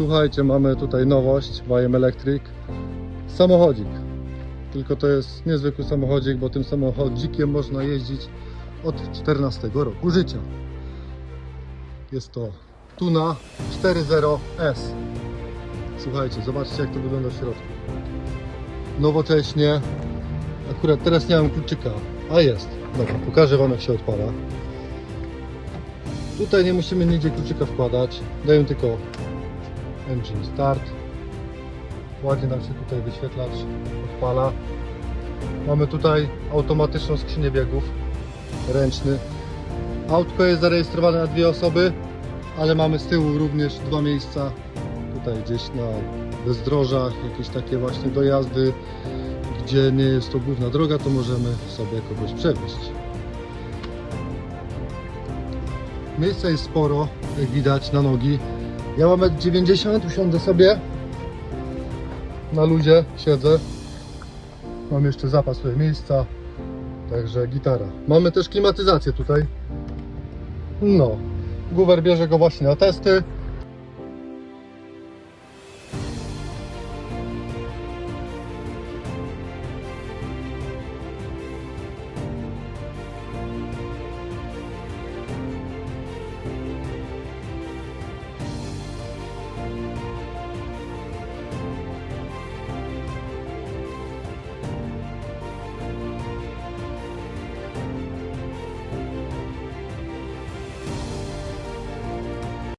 Słuchajcie, mamy tutaj nowość, YM Electric. Samochodzik. Tylko to jest niezwykły samochodzik, bo tym samochodzikiem można jeździć od 14 roku życia. Jest to Tuna 4.0S. Słuchajcie, zobaczcie jak to wygląda w środku. Nowocześnie. Akurat teraz nie mam kluczyka, a jest. Dobra, pokażę Wam jak się odpala. Tutaj nie musimy nigdzie kluczyka wkładać. Daję tylko engine start. Ładnie nam się tutaj wyświetlacz odpala. Mamy tutaj automatyczną skrzynię biegów, ręczny. Autko jest zarejestrowane na dwie osoby, ale mamy z tyłu również dwa miejsca. Tutaj gdzieś na bezdrożach, jakieś takie właśnie dojazdy, gdzie nie jest to główna droga, to możemy sobie kogoś przewieźć. Miejsca jest sporo, jak widać, na nogi. Ja mam 1,90 usiądę sobie na luzie, siedzę. Mam jeszcze zapas tutaj miejsca, także gitara. Mamy też klimatyzację tutaj. No, Guwer bierze go właśnie na testy.